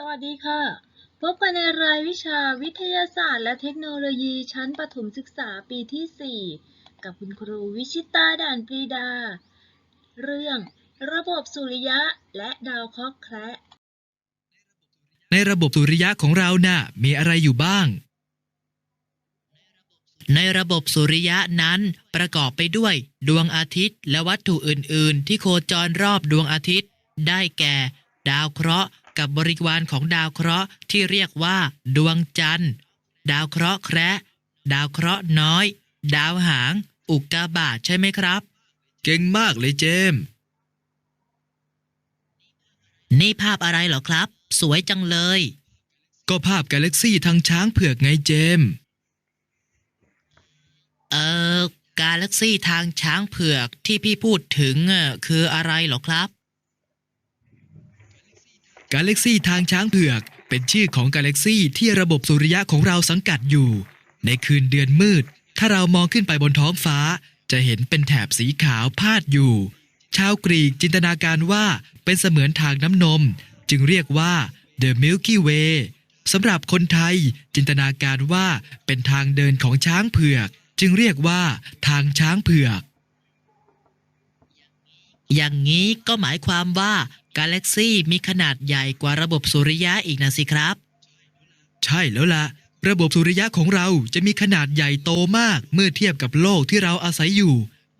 สวัสดีค่ะ พบกันในรายวิชาวิทยาศาสตร์และเทคโนโลยีชั้นประถมศึกษาปีที่ 4 กับคุณครูวิชิตาด่านปรีดา เรื่องระบบสุริยะและดาวเคราะห์แคระในระบบสุริยะของเราน่ะมีอะไรอยู่บ้าง ในระบบสุริยะนั้นประกอบไปด้วย ดวงอาทิตย์ และวัตถุอื่น ๆ ที่โคจรรอบดวงอาทิตย์ ได้แก่ ดาวเคราะห์ กับบริวารของดาวเคราะห์ที่เรียกว่า ดวงจันทร์ ดาวเคราะห์แคระดาวเคราะห์น้อย ดาวหาง อุกกาบาตใช่ไหมครับ เก่งมากเลยเจมส์นี่ภาพอะไรเหรอครับ สวยจังเลย ก็ภาพกาแล็กซี่ทางช้างเผือกไงเจมส์เอ่อกาแล็กซี่ทางช้างเผือกที่พี่พูดถึงเอ่อคืออะไรเหรอครับ กาแล็กซี่ทางช้างเผือก เป็นชื่อของกาแล็กซี่ที่ระบบสุริยะของเราสังกัดอยู่ ในคืนเดือนมืด ถ้าเรามองขึ้นไปบนท้องฟ้า จะเห็นเป็นแถบสีขาวพาดอยู่ ชาวกรีกจินตนาการว่าเป็นเสมือนทางน้ำนม จึงเรียกว่า The Milky Way สำหรับคนไทยจินตนาการว่าเป็นทางเดินของช้างเผือก จึงเรียกว่าทางช้างเผือก อย่างนี้ก็หมายความว่ากาแล็กซี่มีขนาดใหญ่กว่าระบบสุริยะอีกนะสิครับ ใช่แล้วล่ะ ระบบสุริยะของเราจะมีขนาดใหญ่โตมากเมื่อเทียบกับโลกที่เราอาศัยอยู่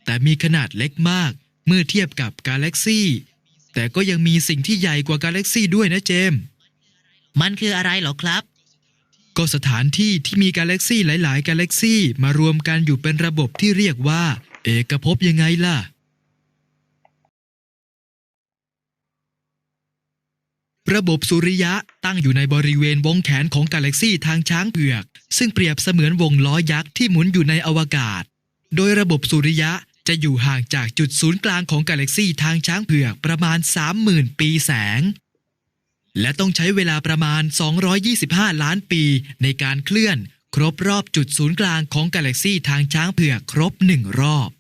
แต่มีขนาดเล็กมาก เมื่อเทียบกับกาแล็กซี่ แต่ก็ยังมีสิ่งที่ใหญ่กว่ากาแล็กซี่ด้วยนะเจมส์มันคืออะไรเหรอครับ ก็สถานที่ที่มีกาแล็กซี่หลาย ๆ กาแล็กซี่มารวมกันอยู่เป็นระบบที่เรียกว่า เอกภพยังไงล่ะ ระบบสุริยะตั้งอยู่ในบริเวณวงแขนของกาแล็กซี่ทางช้างเผือก ซึ่งเปรียบเสมือนวงล้อยักษ์ที่หมุนอยู่ในอวกาศ โดยระบบสุริยะจะอยู่ห่างจากจุดศูนย์กลางของกาแล็กซี่ทางช้างเผือกประมาณ 30,000 ปีแสง และต้องใช้เวลาประมาณ 225 ล้านปีในการเคลื่อน ครบรอบจุดศูนย์กลางของกาแล็กซี่ทางช้างเผือกครบหนึ่งรอบ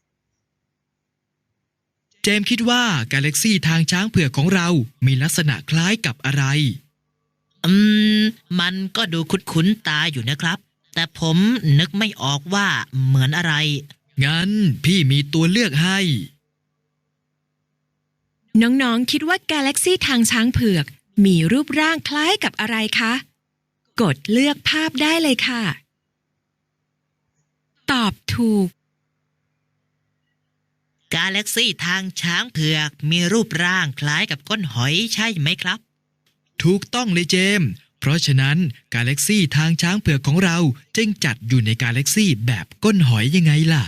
จมส์คิดว่ากาแล็กซี่ทางช้างเผือกของเรา มีลักษณะคล้ายกับอะไร อืม มันก็ดูคุ้นๆตาอยู่นะครับ แต่ผมนึกไม่ออกว่าเหมือนอะไร งั้นพี่มีตัวเลือกให้ น้องๆ คิดว่ากาแล็กซี่ทางช้างเผือก มีรูปร่างคล้ายกับอะไรคะ กดเลือกภาพได้เลยค่ะ ตอบถูก กาแล็กซี่ทางช้างเผือกมีรูปร่างคล้ายกับก้นหอยใช่ไหมครับ ถูกต้องเลยเจมส์เพราะฉะนั้นกาแล็กซี่ทางช้างเผือกของเราจึงจัดอยู่ในกาแล็กซี่แบบก้นหอยยังไงล่ะ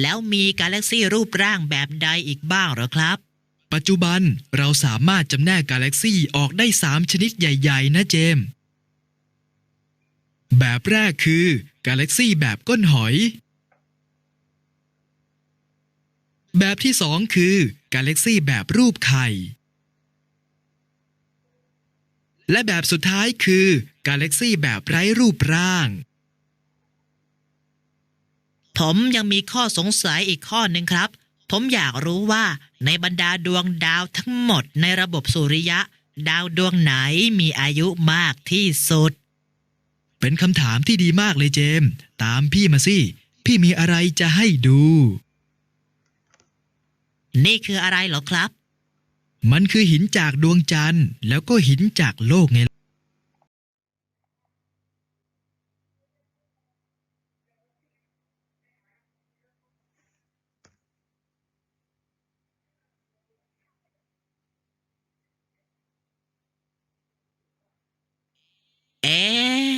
แล้วมีกาแล็กซี่รูปร่างแบบใดอีกบ้างเหรอครับ ปัจจุบันเราสามารถจำแนกกาแล็กซี่ออกได้ 3 ชนิดใหญ่ ๆ นะเจมส์แบบแรกคือกาแล็กซี่แบบก้นหอย แบบที่ 2 คือกาแล็กซี่แบบรูปไข่ และแบบสุดท้ายคือกาแล็กซี่แบบไร้รูปร่าง ผมยังมีข้อสงสัยอีกข้อหนึ่งครับ ผมอยากรู้ว่าในบรรดาดวงดาวทั้งหมดในระบบสุริยะ ดาวดวงไหนมีอายุมากที่สุด เป็นคำถามที่ดีมากเลยเจมส์ตามพี่มาสิ พี่มีอะไรจะให้ดู นี่คืออะไรเหรอครับ มันคือหินจากดวงจันทร์ แล้วก็หินจากโลกไง เอ๊ะ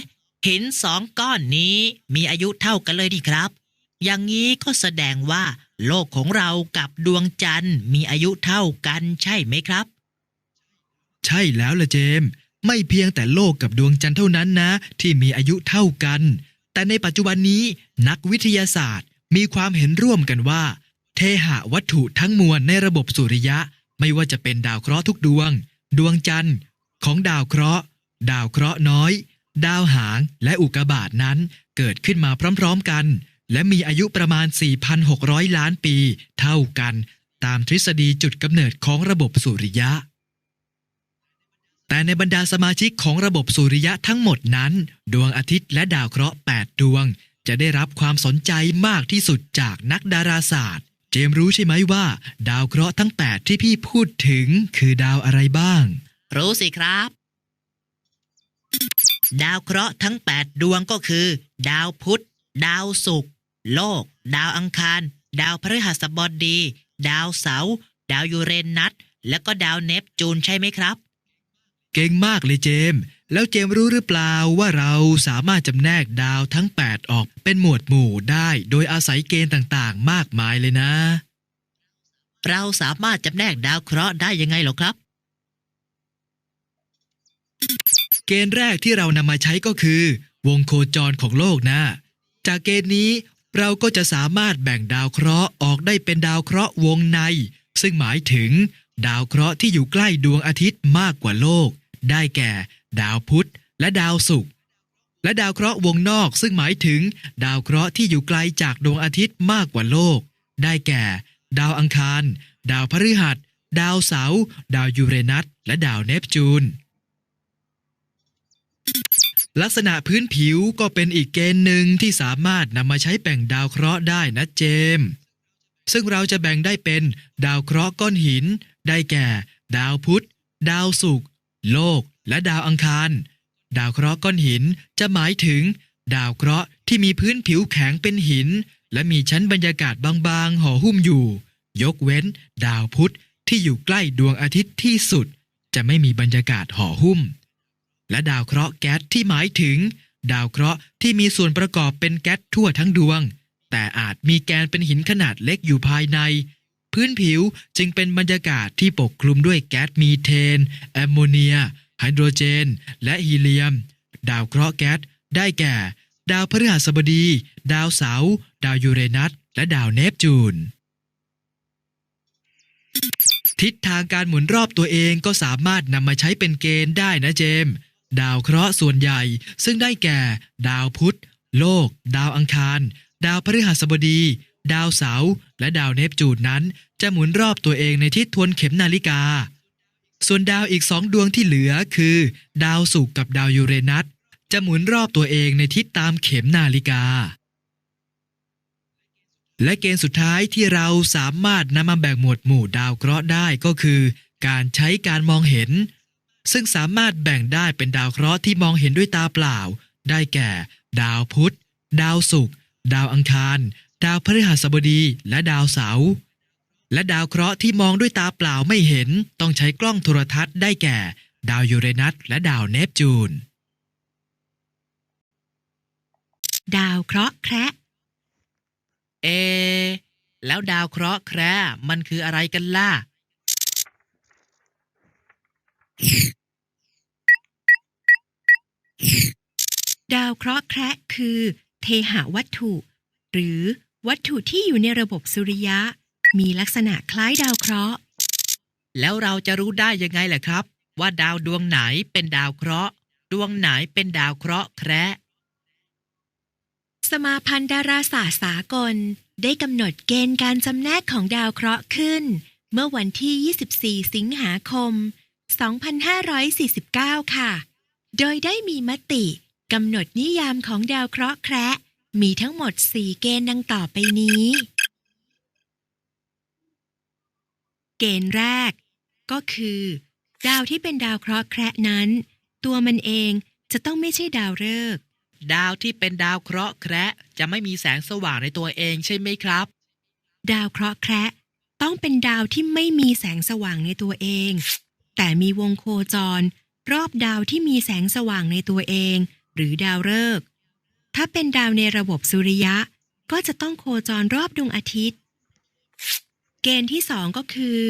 หินสองก้อนนี้มีอายุเท่ากันเลยดีครับ อย่างนี้ก็แสดงว่า โลกของเรากับดวงจันทร์มีอายุเท่ากันใช่ไหมครับ ใช่แล้วล่ะเจมส์ไม่เพียงแต่โลกกับดวงจันทร์เท่านั้นนะ ที่มีอายุเท่ากัน แต่ในปัจจุบันนี้นักวิทยาศาสตร์มีความเห็นร่วมกันว่า เทหะวัตถุทั้งมวลในระบบสุริยะ ไม่ว่าจะเป็นดาวเคราะห์ทุกดวง ดวงจันทร์ ของดาวเคราะห์ ดาวเคราะห์น้อย ดาวหางและอุกกาบาตนั้นเกิดขึ้นมาพร้อม ๆกัน และมีอายุประมาณ 4,600 ล้านปี เท่ากันตามทฤษฎีจุดกำเนิดของระบบสุริยะ แต่ในบรรดาสมาชิกของระบบสุริยะทั้งหมดนั้น ดวงอาทิตย์และดาวเคราะห์ 8 ดวง จะได้รับความสนใจมากที่สุดจากนักดาราศาสตร์ เจมรู้ใช่ไหมว่า ดาวเคราะห์ทั้ง 8 ที่พี่พูดถึงคือดาวอะไรบ้าง รู้สิครับ ดาวเคราะห์ทั้ง 8 ดวงก็คือ ดาวพุธ ดาวศุกร์ โลก ดาวอังคาร ดาวพฤหัสบดี ดาวเสาร์ดาวยูเรนัสและก็ดาวเนปจูนใช่ไหมครับ เก่งมากเลยเจมส์แล้วเจมส์รู้หรือเปล่าว่าเราสามารถจำแนกดาวทั้ง 8 ออกเป็นหมวดหมู่ได้ โดยอาศัยเกณฑ์ต่างๆ มากมายเลยนะ เราสามารถจำแนกดาวเคราะห์ได้ยังไงเหรอครับ เกณฑ์แรกที่เรานำมาใช้ก็คือ วงโคจรของโลกนะ จากเกณฑ์นี้ เราก็จะสามารถแบ่งดาวเคราะห์ออกได้เป็นดาวเคราะห์วงใน ซึ่งหมายถึง ดาวเคราะห์ที่อยู่ใกล้ดวงอาทิตย์มากกว่าโลก ได้แก่ ดาวพุธและดาวศุกร์และดาวเคราะห์วงนอกซึ่งหมายถึง ดาวเคราะห์ที่อยู่ไกลจากดวงอาทิตย์มากกว่าโลก ได้แก่ ดาวอังคาร ดาวพฤหัส ดาวเสาร์ดาวยูเรนัส และดาวเนปจูน ลักษณะพื้นผิวก็เป็นอีกเกณฑ์หนึ่งที่สามารถนำมาใช้แบ่งดาวเคราะห์ได้นะเจมส์ซึ่งเราจะแบ่งได้เป็นดาวเคราะห์ก้อนหิน ได้แก่ ดาวพุธ ดาวศุกร์ โลก และดาวอังคาร ดาวเคราะห์ก้อนหินจะหมายถึง ดาวเคราะห์ที่มีพื้นผิวแข็งเป็นหิน และมีชั้นบรรยากาศบางๆห่อหุ้มอยู่ ยกเว้น ดาวพุธที่อยู่ใกล้ดวงอาทิตย์ที่สุด จะไม่มีบรรยากาศห่อหุ้ม และดาวเคราะห์แก๊สที่หมายถึง ดาวเคราะห์ที่มีส่วนประกอบเป็นแก๊สทั่วทั้งดวง แต่อาจมีแกนเป็นหินขนาดเล็กอยู่ภายใน พื้นผิวจึงเป็นบรรยากาศที่ปกคลุมด้วยแก๊สมีเทน แอมโมเนีย ไฮโดรเจน และฮีเลียม ดาวเคราะห์แก๊สได้แก่ ดาวพฤหัสบดี ดาวเสาร์ดาวยูเรนัส และดาวเนปจูนทิศทางการหมุนรอบตัวเองก็สามารถนำมาใช้เป็นเกณฑ์ได้นะเจมส์ ดาวเคราะห์ส่วนใหญ่ ซึ่งได้แก่ ดาวพุธ โลก ดาวอังคาร ดาวพฤหัสบดี ดาวเสาร์และดาวเนปจูนนั้น จะหมุนรอบตัวเองในทิศทวนเข็มนาฬิกา ส่วนดาวอีกสองดวงที่เหลือคือ ดาวศุกร์กับดาวยูเรนัสจะหมุนรอบตัวเองในทิศตามเข็มนาฬิกา และเกณฑ์สุดท้ายที่เราสามารถนำมาแบ่งหมวดหมู่ดาวเคราะห์ได้ก็คือ การใช้การมองเห็น ซึ่งสามารถแบ่งได้เป็นดาวเคราะห์ที่มองเห็นด้วยตาเปล่า ได้แก่ ดาวพุธ ดาวศุกร์ ดาวอังคาร ดาวพฤหัสบดี และดาวเสาร์และดาวเคราะห์ที่มองด้วยตาเปล่าไม่เห็น ต้องใช้กล้องโทรทัศน์ได้แก่ ดาวยูเรนัสและดาวเนปจูน ดาวเคราะห์แคระเอะแล้วดาวเคราะห์แคระมันคืออะไรกันล่ะ ดาวเคราะห์แคระคือ เทหะวัตถุ หรือวัตถุที่อยู่ในระบบสุริยะ มีลักษณะคล้ายดาวเคราะห์ แล้วเราจะรู้ได้ยังไงล่ะครับ ว่าดาวดวงไหนเป็นดาวเคราะห์ ดวงไหนเป็นดาวเคราะห์แคระสมาพันธ์ดาราศาสตร์สากล ได้กำหนดเกณฑ์การจำแนกของดาวเคราะห์ขึ้น เมื่อวันที่ 24 สิงหาคม 2549 ค่ะ โดยได้มีมติกำหนดนิยามของดาวเคราะห์แคระมีทั้งหมด 4 เกณฑ์ดังต่อไปนี้ เกณฑ์แรก ก็คือ ดาวที่เป็นดาวเคราะห์แคระนั้น ตัวมันเองจะต้องไม่ใช่ดาวฤกษ์ดาวที่เป็นดาวเคราะห์แคระจะไม่มีแสงสว่างในตัวเองใช่ไหมครับ ดาวเคราะห์แคระต้องเป็นดาวที่ไม่มีแสงสว่างในตัวเอง แต่มีวงโคจร รอบดาวที่มีแสงสว่างในตัวเอง หรือดาวฤกษ์ถ้าเป็นดาวในระบบสุริยะ ก็จะต้องโคจรรอบดวงอาทิตย์ เกณฑ์ที่สองก็คือ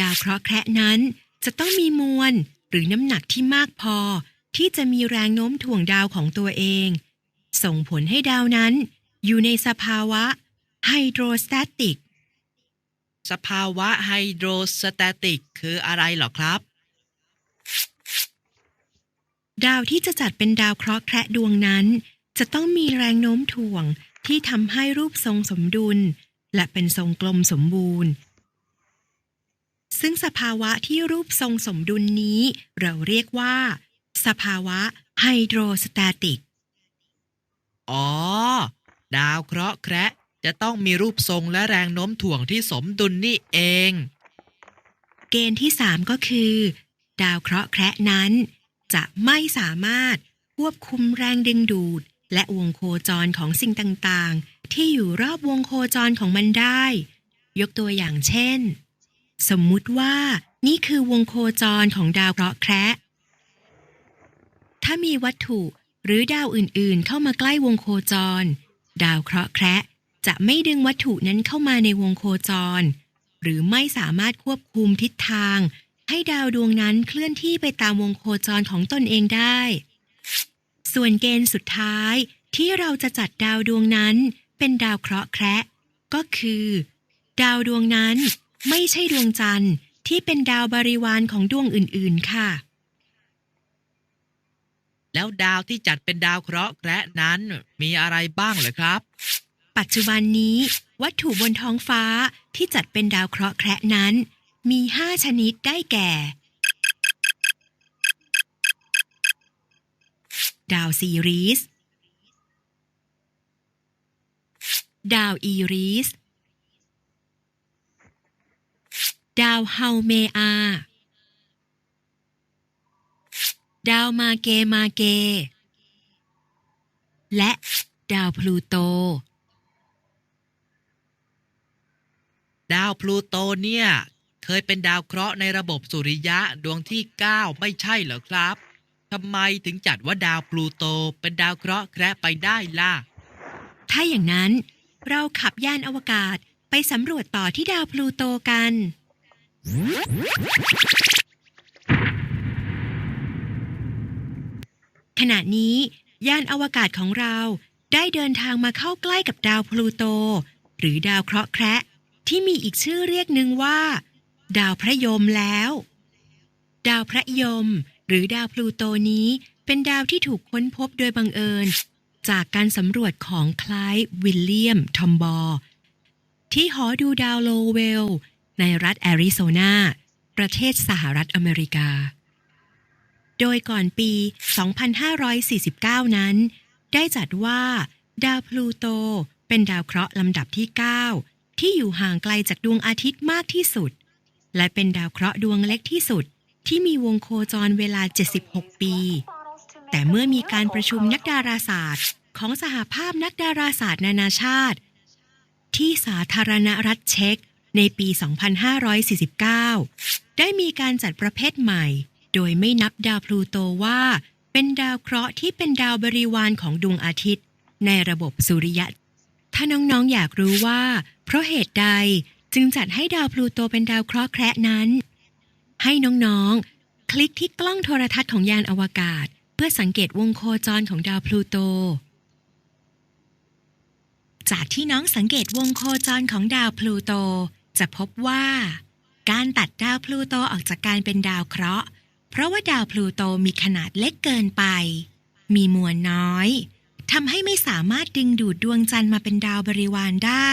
ดาวเคราะห์แคระนั้น จะต้องมีมวล หรือน้ำหนักที่มากพอ ที่จะมีแรงโน้มถ่วงดาวของตัวเอง ส่งผลให้ดาวนั้น อยู่ในสภาวะไฮโดรสแตติก สภาวะไฮโดรสแตติกคืออะไรเหรอครับ ดาวที่จะจัดเป็นดาวเคราะห์แคระดวงนั้น จะต้องมีแรงโน้มถ่วงที่ทำให้รูปทรงสมดุล และเป็นทรงกลมสมบูรณ์ ซึ่งสภาวะที่รูปทรงสมดุลนี้ เราเรียกว่า สภาวะไฮโดรสแตติก อ๋อ ดาวเคราะห์แคระ จะต้องมีรูปทรงและแรงโน้มถ่วงที่สมดุลนี่เอง เกณฑ์ที่3ก็คือ ดาวเคราะห์แคระนั้น จะไม่สามารถควบคุมแรงดึงดูด และวงโคจรของสิ่งต่างๆ ที่อยู่รอบวงโคจรของมันได้ ยกตัวอย่างเช่น สมมุติว่านี่คือวงโคจรของดาวเคราะห์แคระถ้ามีวัตถุหรือดาวอื่นๆ เข้ามาใกล้วงโคจร ดาวเคราะห์แคระ จะไม่ดึงวัตถุนั้นเข้ามาในวงโคจร หรือไม่สามารถควบคุมทิศทาง ให้ดาวดวงนั้นเคลื่อนที่ไปตามวงโคจรของตนเองได้ ส่วนเกณฑ์สุดท้ายที่เราจะจัดดาวดวงนั้นเป็นดาวเคราะห์แคระก็คือ ดาวดวงนั้นไม่ใช่ดวงจันทร์ที่เป็นดาวบริวารของดวงอื่นๆค่ะ แล้วดาวที่จัดเป็นดาวเคราะห์แคระนั้นมีอะไรบ้างเหรอครับ ปัจจุบันนี้ วัตถุบนท้องฟ้าที่จัดเป็นดาวเคราะห์แคระนั้น มี5ชนิดได้แก่ ดาวซีรีส ดาวอีริสดาวเฮาเมอา ดาวมาเกมาเก และดาวพลูโต ดาวพลูโตเนี่ย เคยเป็นดาวเคราะห์ในระบบสุริยะดวงที่ 9 ไม่ใช่เหรอครับทำไมถึงจัดว่าดาวพลูโตเป็นดาวเคราะห์แคระไปได้ล่ะ ถ้าอย่างนั้น เราขับยานอวกาศไปสำรวจต่อที่ดาวพลูโตกัน ขณะนี้ ยานอวกาศของเราได้เดินทางมาเข้าใกล้กับดาวพลูโต หรือดาวเคราะห์แคระ ที่มีอีกชื่อเรียกหนึ่งว่า ดาวพระยมแล้ว ดาวพระยม หรือดาวพลูโตนี้เป็นดาวที่ถูกค้นพบโดยบังเอิญ จากการสำรวจของคลายวิลเลียม ทอมบอร์ที่หอดูดาวโลเวล ในรัฐแอริโซนา ประเทศสหรัฐอเมริกา โดยก่อนปี 2549 นั้น ได้จัดว่า ดาวพลูโตเป็นดาวเคราะห์ลำดับที่ 9 ที่อยู่ห่างไกลจากดวงอาทิตย์มากที่สุด และเป็นดาวเคราะห์ดวงเล็กที่สุด ที่มีวงโคจรเวลา 76 ปี แต่เมื่อมีการประชุมนักดาราศาสตร์ ของสหภาพนักดาราศาสตร์นานาชาติ ที่สาธารณรัฐเช็กในปี 2549 ได้มีการจัดประเภทใหม่ โดยไม่นับดาวพลูโตว่า เป็นดาวเคราะห์ที่เป็นดาวบริวารของดวงอาทิตย์ ในระบบสุริยะ ถ้าน้องๆอยากรู้ว่า เพราะเหตุใดจึงจัดให้ดาวพลูโตเป็นดาวเคราะห์แคระนั้น ให้น้องๆ คลิกที่กล้องโทรทัศน์ของยานอวกาศ เพื่อสังเกตวงโคจรของดาวพลูโต จากที่น้องสังเกตวงโคจรของดาวพลูโต จะพบว่า การตัดดาวพลูโตออกจากการเป็นดาวเคราะห์ เพราะว่าดาวพลูโตมีขนาดเล็กเกินไป มีมวลน้อย ทำให้ไม่สามารถดึงดูดดวงจันทร์มาเป็นดาวบริวารได้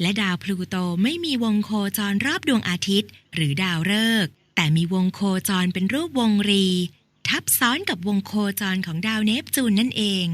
และดาวพลูโตไม่มีวงโคจรรอบดวงอาทิตย์ หรือดาวฤกษ์แต่มีวงโคจรเป็นรูปวงรี ทับซ้อนกับวงโคจรของดาวเนปจูนนั่นเอง